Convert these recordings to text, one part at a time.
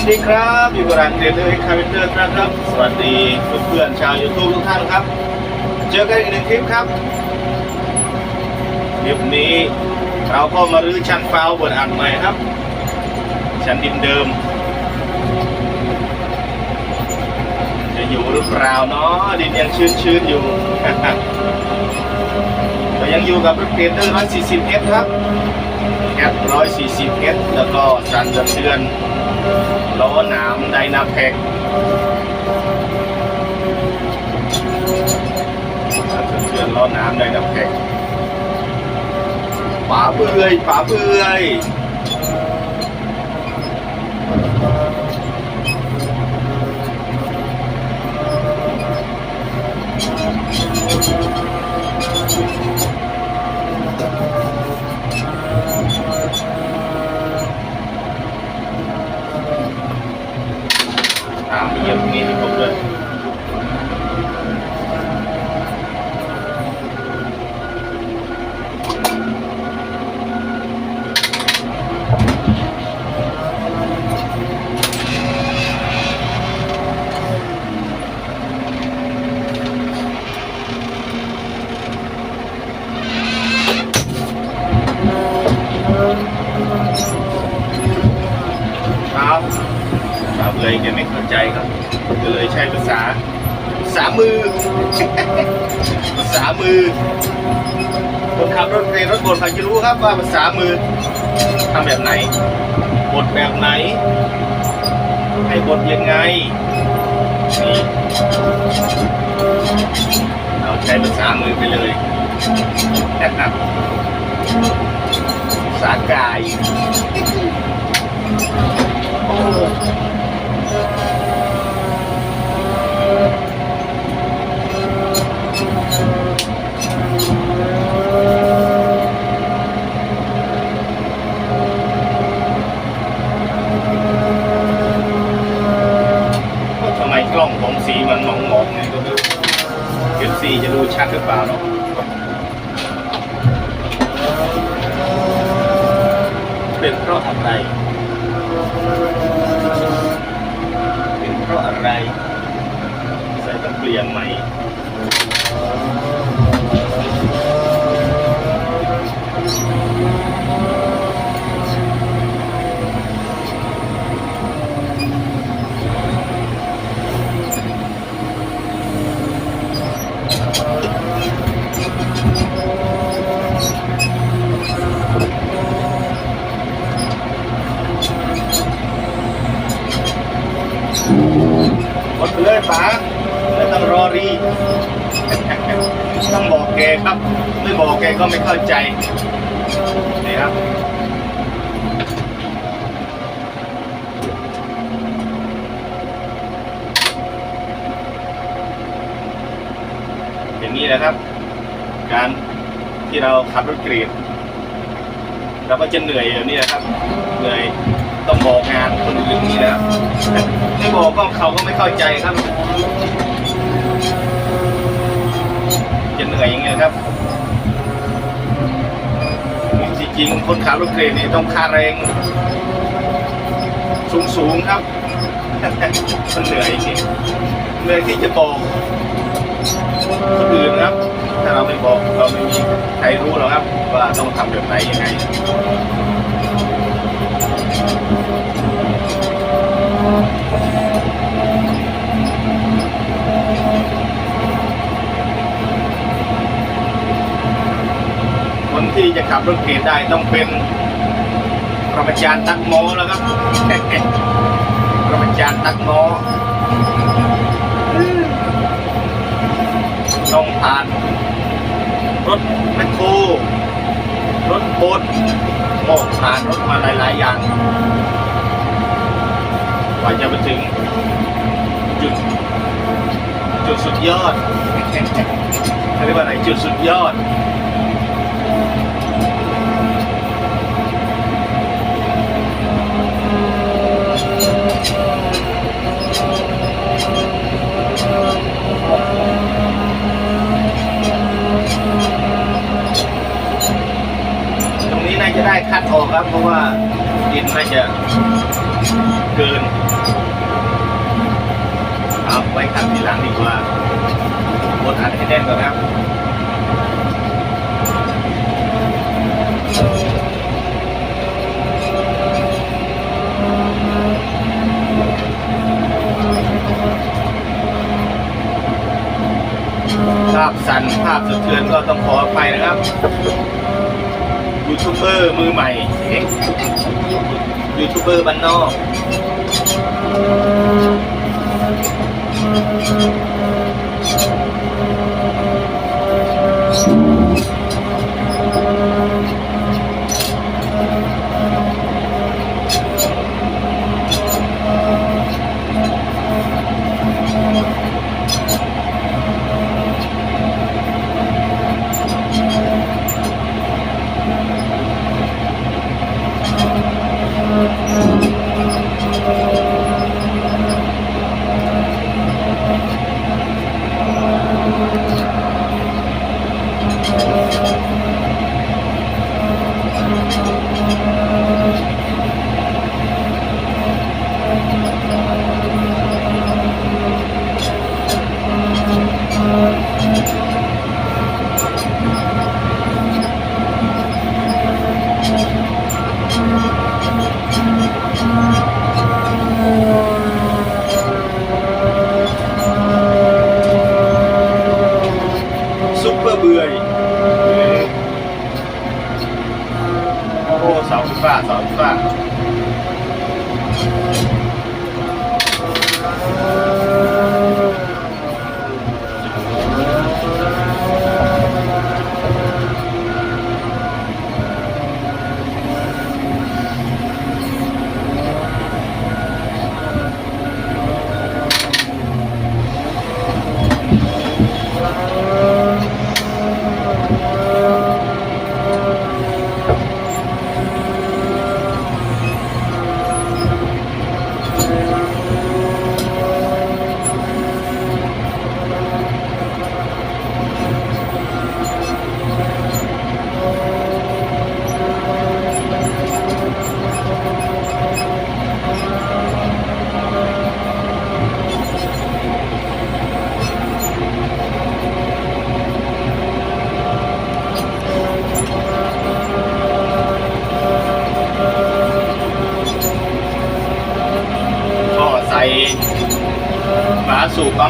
สดีครับ อยู่กับร้านเดลเวอรี่คาร์เตอร์นะครับ สวัสดีเพื่อนๆชาวยูทูบทุกท่านครับ เจอกันอีกหนึ่งคลิปครับ คลิปนี้เราก็มารื้อชั้นฟ้าวบนอันใหม่ครับ ชั้นดินเดิม จะอยู่หรือเปล่าเนาะดินยังชื้นๆอยู่ก็ยังอยู่กับรถเกรเตอร์140เอครับแคป140เอแล้วก็สันสะเทือน ล้อหนามไดนาแพ็กสันเชือนล้อหนามไดนาแพ็กป๋าเปื่อยป๋าเปื่อย มือคนขับรถเมล์รถบดเขาจะรู้ครับว่าภาษามือทำแบบไหนบดแบบไหน ให้บดยังไงนี่เราใช้ภาษามือไปเลยนะครับภาษากายโอ้ทำไมกล้องของสีมันมองมองๆไงก็ไม่รู้เอฟซีจะ ดูชัดหรือเปล่าเนาะเป็นเพราะอะไร เป็นเพราะอะไร ใส่ต้องเปลี่ยนใหม่ อกแกก็ไม่เข้าใจนี่ครับอย่างนี้แหละครับ การที่เราขับรถเกรดเราก็จะเหนื่อยแบบนี้แหละครับเหนื่อยต้องบอกงานคนอื่นนี่และไม่บอกก็เขาก็ไม่เข้าใจครับจะเหนื่อยอย่างเงี้ยครับ ริง ๆ คนขับรถเกรดนี่ต้องค่าแรงสูงๆครับมันเหนื่อยจริงเหนื่อยที่จะบอกคนอื่นครับ ถ้าเราไม่บอกเราไม่มีใครรู้หรอกครับ ว่าต้องทำแบบไหนยังไงคน ที่จะขับรถเกรดได้ต้องเป็นปรมาจารย์ตักโมแล้วครับปรมาจารย์ตักโมต้องผ่านรถแมคโครรถโบดโมกผ่านรถมาหลายๆอย่างกว่าจะมาถึงจุดจุดสุดยอดเขาเรียกว่าอะไรจุดสุดยอด จะได้คัดออกครับ เพราะว่าดินน่าจะเกินเอาไว้ขับทีหลังดีกว่ากดอัดให้แน่นก่อนครับภาพสั่นภาพสะเทือนก็ต้องขออภัยนะครับ ทูบเบอร์มือใหม่ยูทูบเบอร์บ้านนอกซุป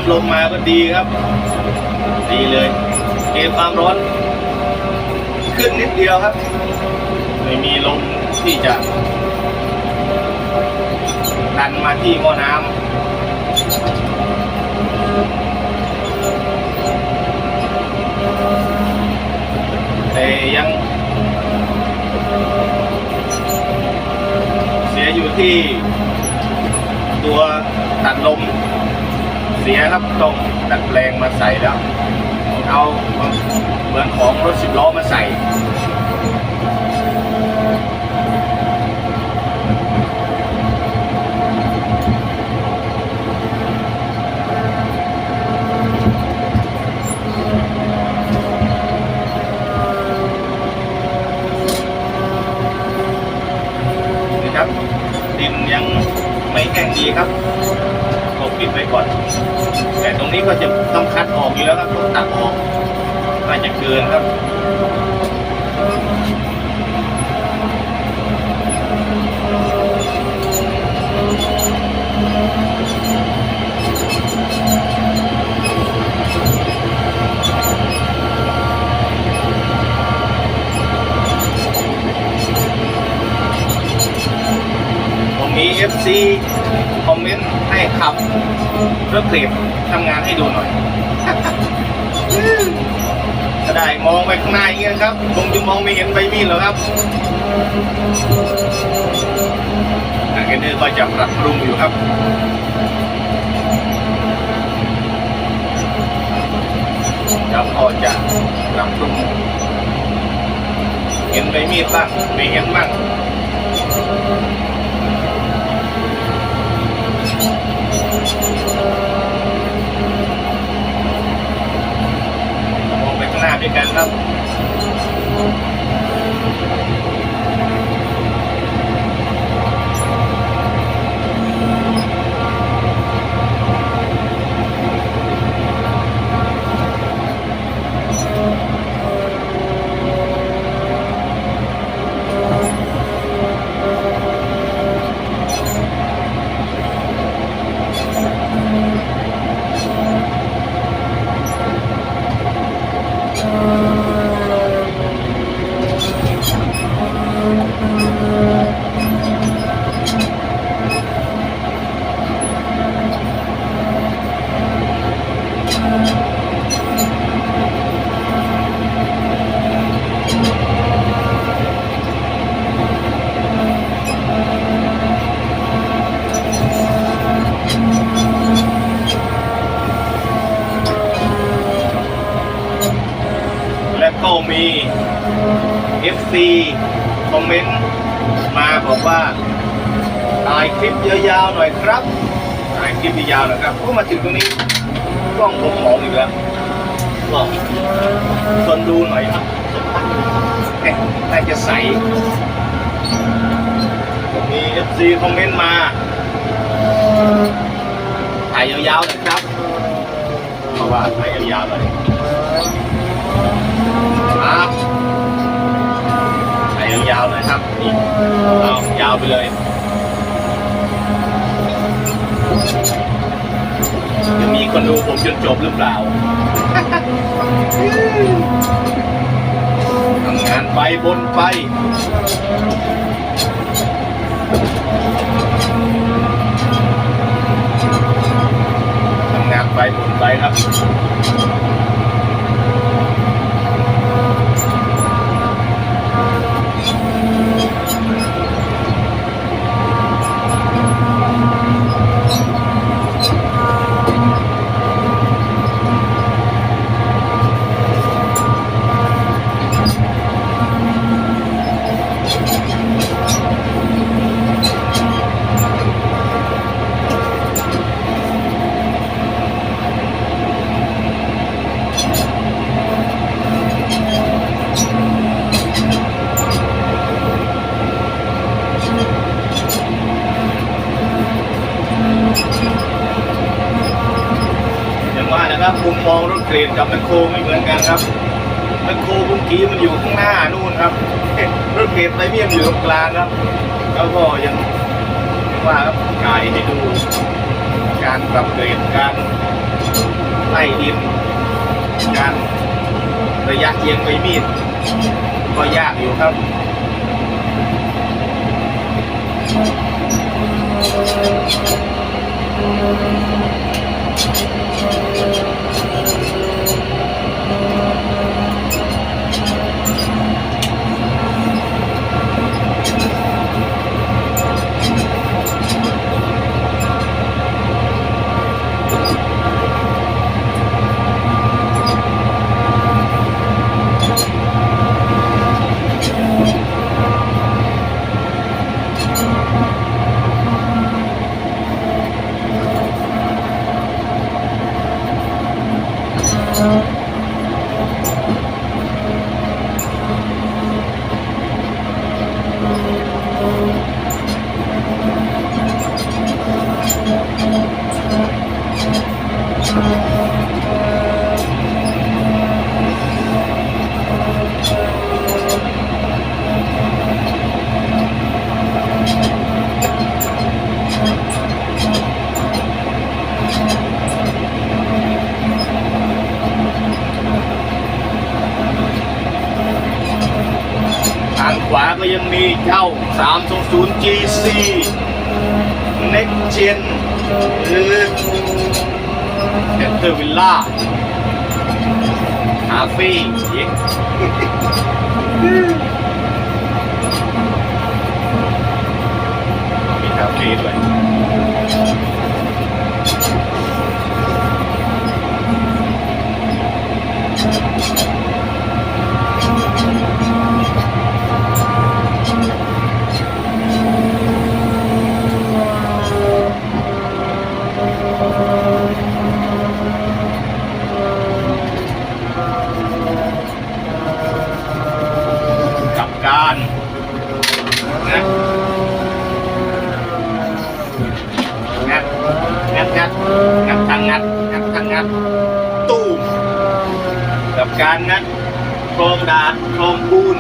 าสูบปั๊มลมมาก็ดีครับ ดีเลย เกมความร้อน ขึ้นนิดเดียวครับ ไม่มีลมที่จะ ดันมาที่หม้อน้ำแต่ยัง เสียอยู่ที่ตัวตัดลม เสียครับต้องดัดแปลงมาใส่แล้วเอาเหมือนของรถสิบล้อมาใส่นี่ครับดินยังไม่แห้งดีครับ ปิดไว้ก่อน แต่ตรงนี้ก็จะต้องคัดออกอยู่แล้วครับต้องตัดออกน่าจะเกินครับผมมี FC คอมเมนต์ให้ขับรถเคลมทำงานให้ดูหน่อยก็ได้มองไปข้างหน้าอย่างเงี้ยครับคงจะมองไม่เห็นใบมีดหรอกครับทางเกนเนอร์ก็จะปรับปรุงอยู่ครับแล้วก็จะปรับปรุงเห็นใบมีดบ้างไม่เห็นบ้าง ม อ FC คอมเมนต์มาบอกว่าถ่ายคลิปยาวๆหน่อยครับถ่ายคลิปยาวๆหน่อยครับก็มาถึงตรงนี้กล้องผมมองอีกแล้วลองคนดูหน่อยครับเอ๊ะน่าจะใสมี FC คอมเมนต์มาถ่ายยาวๆหน่อยครับเพราะว่าถ่ายยาวๆหน่อย จนจบหรือเปล่าทำงานไปบนไปทำงานไปบนไปครับ อย่างว่านะครับมุมมองรถเกรดกับแมคโครไม่เหมือนกันครับแมคโครบุ้งกี้มันอยู่ ข้างหน้านู่นครับรถเกรดไรเมียมอยู่ตรงกลางครับ แล้วก็ยังว่าครับกายให้ดู การปรับเกรดการไล่ดิน การระยะเอียงใบมีด ก็ยากอยู่ครับทางขวาก็ยังมีเจ้า 320 GC Next Gen หรือเ e นเตอร์วิลล่าคาเฟ่เย้มีคาเฟ่ด้วยกับการนะงัดงัดงัดงัดทางงัดงัดทางงัดตู้มกับการงัดโครงดาดโครงปูน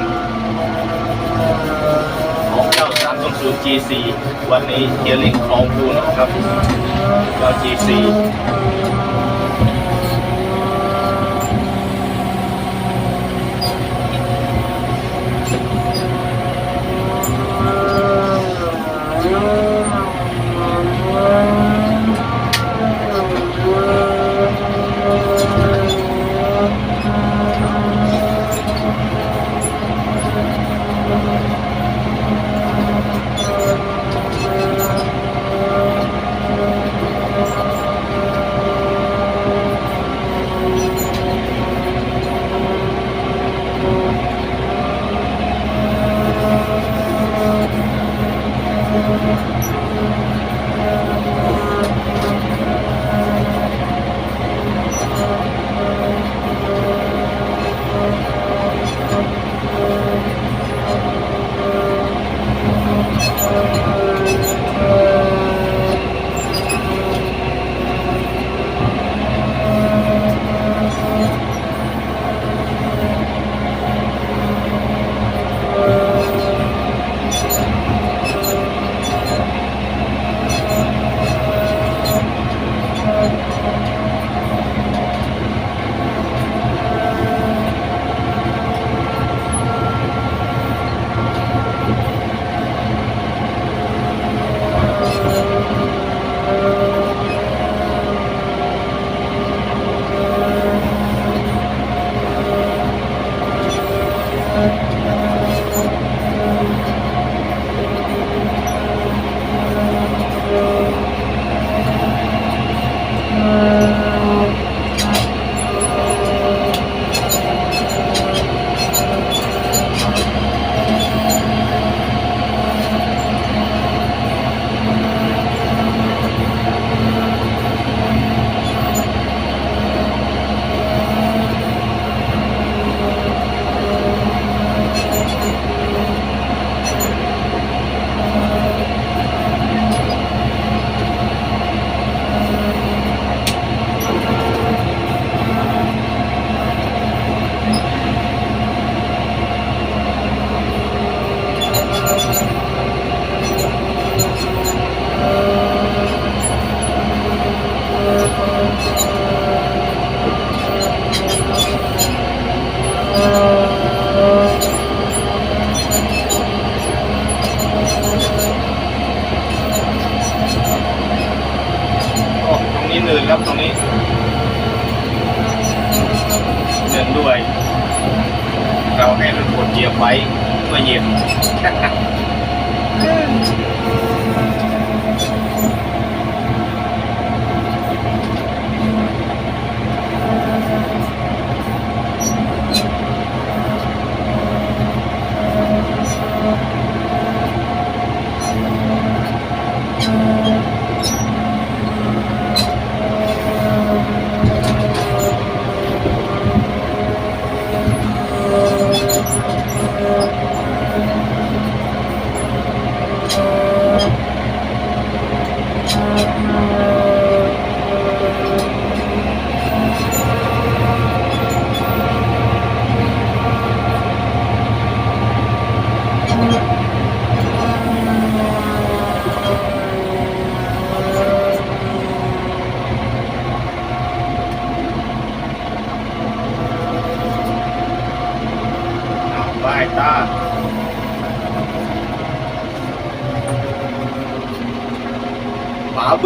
ของเจ้า LGC วันนี้เฮียลิงคลองปูนะครับ LGC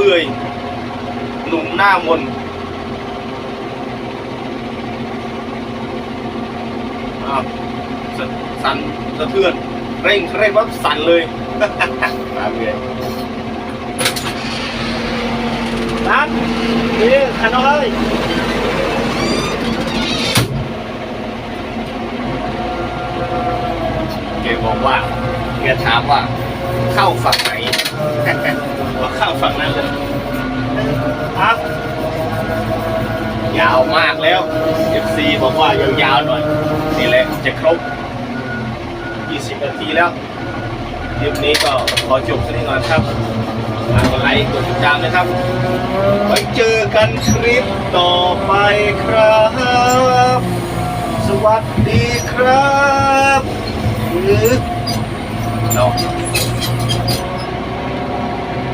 หมาเบื่อยหนุ่มหน้ามนอ้าวสสั่นสะเทือน เร่งเร่งว่าสั่นเลยหมาเบื่อยนัดนี่ขันเอาเลยแกบอกว่าแกถามว่าเข้าฝั่งไหนว่าเข้าฝั่งนั้นเลย ครับยาวมากแล้ว FC บอกว่ายาวๆหน่อย นี่แหละจะครบ 20 นาทีแล้วคลิปนี้ก็ขอจบสักนิดก่อนครับมากดไลค์กดติดตามนะครับไว้เจอกันคลิปต่อไปครับ สวัสดีครับหรือเนาะ